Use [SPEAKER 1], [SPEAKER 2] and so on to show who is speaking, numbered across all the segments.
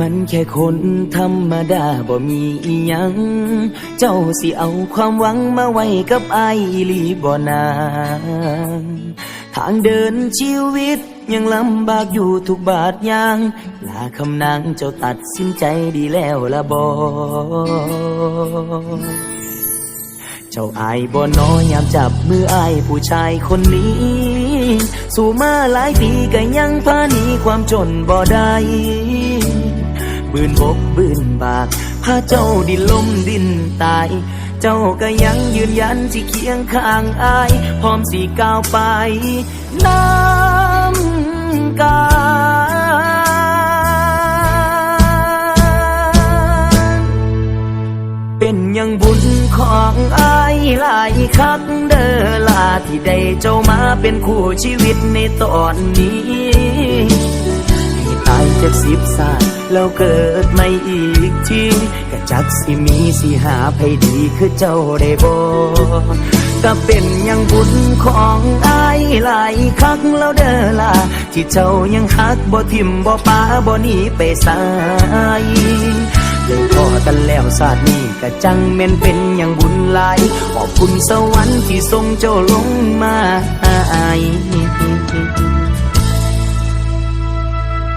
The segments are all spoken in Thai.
[SPEAKER 1] มันแค่คนธรรมดาบ่มีอีหยัง เจ้าสิเอาความหวังมาไว้กับไอายอีหลีบ่นางทางเดินชีวิตยังลำบากอยู่ทุกบาทยางลาคำนางเจ้าตัดสินใจดีแล้วละบ่เจ้าอายบ่น้อยยามจับมืออายผู้ชายคนนี้ สู่มาหลายปีก็ยังพาหนีความจนบ่ได้ บืนบกบืนบากพาเจ้าดินลมดินตาย เจ้าก็ยังยืนยันที่เคียงข้างอาย พร้อมสีก้าวไปน้ำกาเป็นยังบุญของอายหลายคักเด้อลาที่ได้เจ้ามาเป็นคู่ชีวิตในตอนนี้ จากสิบศาสตร์แล้วเกิดไม่อีกทีก็จักสิมีสิหาไผดีคือเจ้าได้บ่ก็เป็นอยังบุญของอายหลายคักแล้วเด้อล่ะที่เจ้ายังฮักบ่ทิมบ่ปาบ่หนีไปสายเลยพอกันแล้วศาสตร์นี้ก็จังแม่นเป็นอย่างบุญหลายขอบคุณสวรรค์ที่ทรงเจ้าลงมาให้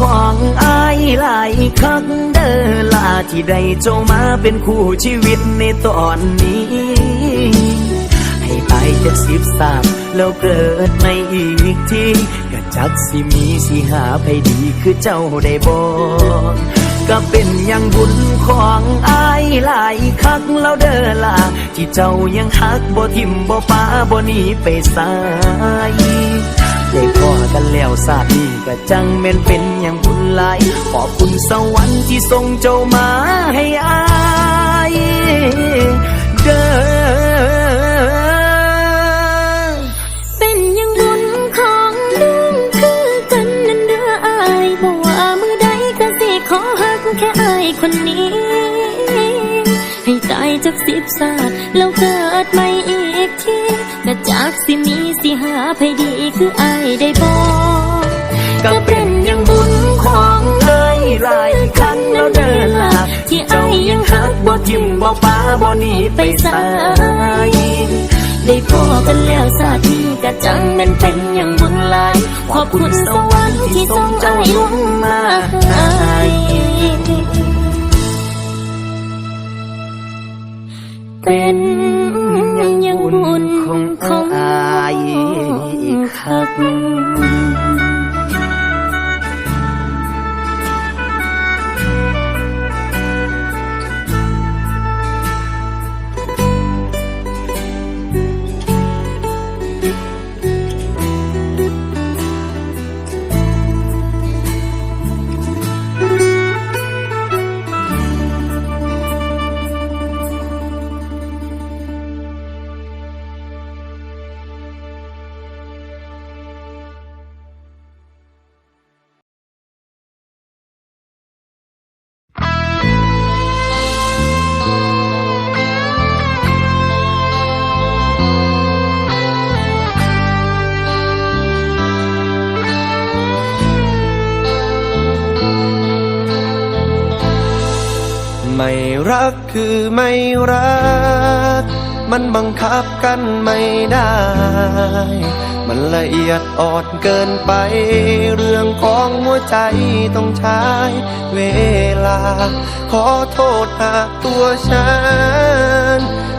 [SPEAKER 1] ของอายหลายครั้งเด้อลาที่ได้เจ้ามาเป็นคู่ชีวิตในตอนนี้ ให้ตายจากสิบสามแล้วเกิดไม่อีกทีก็จักสิมีสิหาไผดีคือเจ้าได้บอกก็เป็นอย่างบุญของอายหลายคักแล้วเด้อล่ะที่เจ้ายังฮักบ่ทิมบ่ปาบ่หนีไปสาย ได้พอกันแล้วศาดนี้ก็จังแม่นเป็นอย่างบุญหลายขอบคุณสวรรค์ที่ส่งเจ้ามาให้อายเด้อ
[SPEAKER 2] เป็นอยังบุญของน้องคือกันนันเดออายบอกว่ามือใดก็สิขอหักแค่อายคนนี้ ให้ตายจากสิบศาสตร์แล้วเกิดใหม่อีกที ก็จากสิมีสิหาไผดีคืออายได้บอก
[SPEAKER 1] ก็เป็นอย่างบุญของเอ้ยหลายครั้งแล้วเดินลาที่เจ้ายังฮักบ่ทิมบ่ป้าบ่หนีไปสาย
[SPEAKER 2] ได้พอกันแล้วสาทีก็จังนั้นเป็นอย่างบุญหลาย ขอบคุณสวรรค์ที่ส่งใจลงมาให้เป็นอย่างบุญ ขอ
[SPEAKER 1] คื
[SPEAKER 3] อไม่รัก มันบังคับกันไม่ได้ มันละเอียดอ่อนเกินไป เรื่องของหัวใจต้องใช้เวลา ขอโทษหากตัวฉัน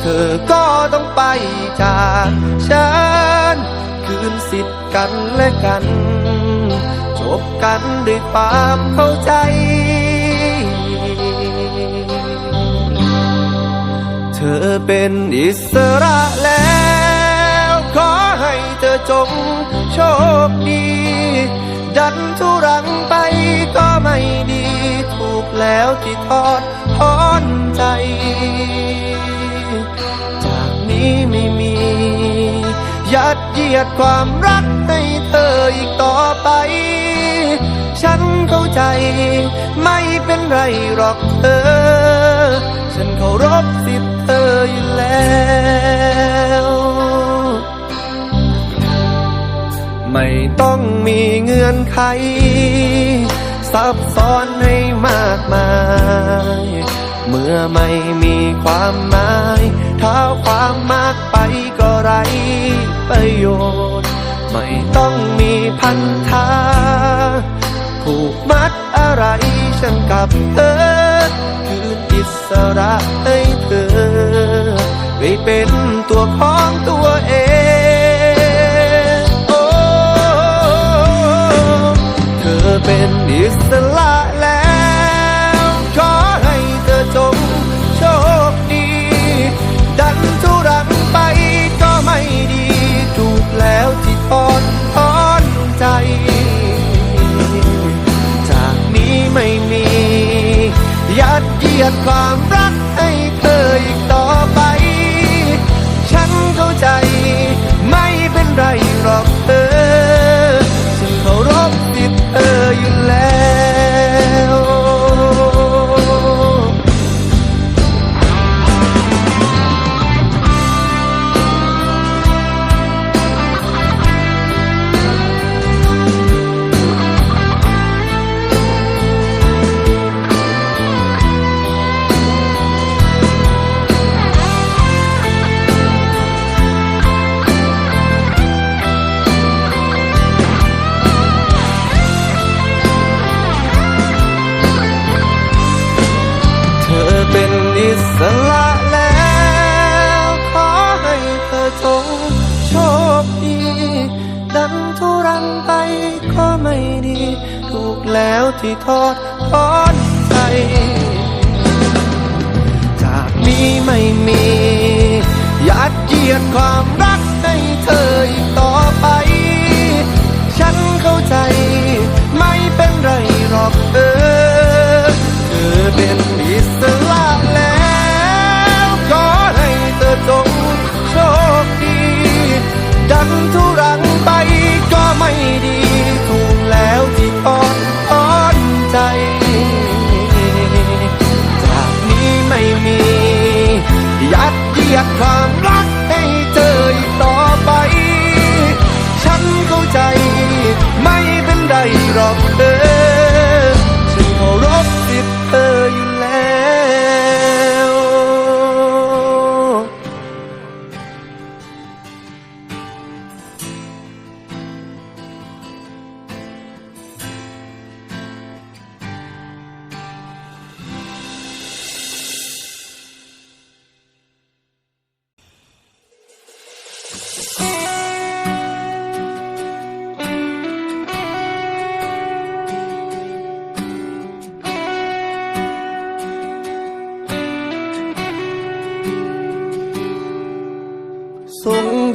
[SPEAKER 3] เธอก็ต้องไปจากฉัน คืนสิทธิ์กันและกัน จบกันด้วยความเข้าใจเธอเป็นอิสระแล้ว ขอให้เธอจงโชคดี ดันทุรังไปก็ไม่ดี ถูกแล้วที่ทอดทอนใจ นี้ไม่มี ยัดเยียดความรักให้เธออีกต่อไป ฉันเข้าใจ ไม่เป็นไรหรอกเธอ ฉันเคารพสิทธิ์เธออยู่แล้วไม่ต้องมีเงื่อนไข ซับซ้อนให้มากมาย เมื่อไม่มีความหมายเท้าความมากไปก็ไรประโยชน์ ไม่ต้องมีพันธะผูกมัดอะไรฉันกับเธอ คืนอิสระให้เธอไปเป็นตัวของตัวเองโอ้เธอเป็นอิสระ ยัด ที่ทอดทอนใจจากนี้ไม่มี ยัดเยียดความ ไร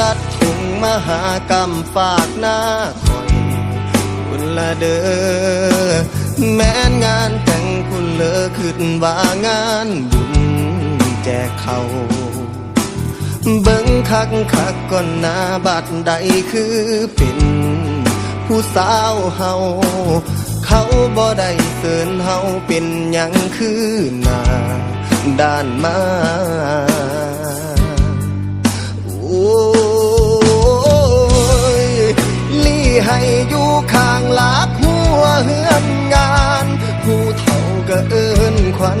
[SPEAKER 3] ลัดถุงมหากรรมฝากหน้าคอยคุณละเด้อแม้นงานแต่งคุณเลอขึ้นว่างานบุญแจกเขาเบิ่งคักคักก่อนหน้าบัดใดคือเป็นผู้สาวเฮาเขาบ่ได้เสินเฮาเป็นหยังคือหน้าด้านมา ให้อยู่ข้างหลักหัวเฮือนงาน ผู้เฒ่าก็เอินขวัน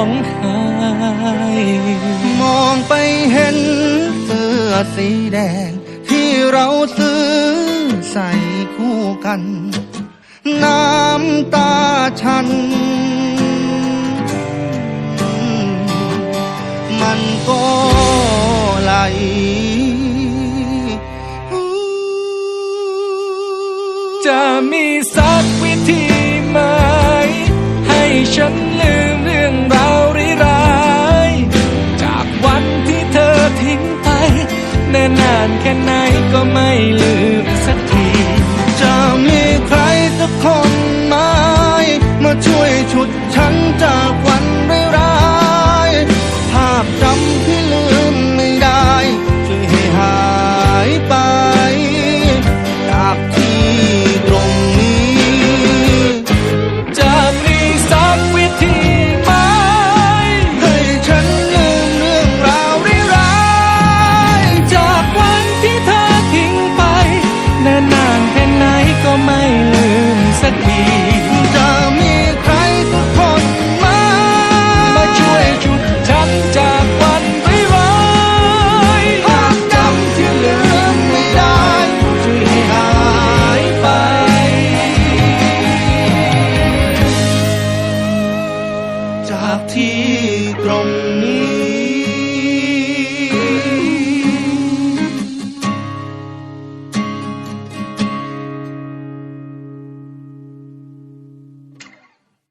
[SPEAKER 4] องไห้มองไป
[SPEAKER 5] เห็นเสื้อสีแดง ที่เราซื้อใส่คู่กัน น้ำตาฉัน มันก็ไหล
[SPEAKER 4] จะมีสัก เนิ่นนานแค่ไหนก็ไม่ลืมสักที
[SPEAKER 5] จะมีใครสักคนไหมมาช่วยชุดฉันจากวัน ก็
[SPEAKER 4] ไม่
[SPEAKER 5] ลืม
[SPEAKER 4] สักที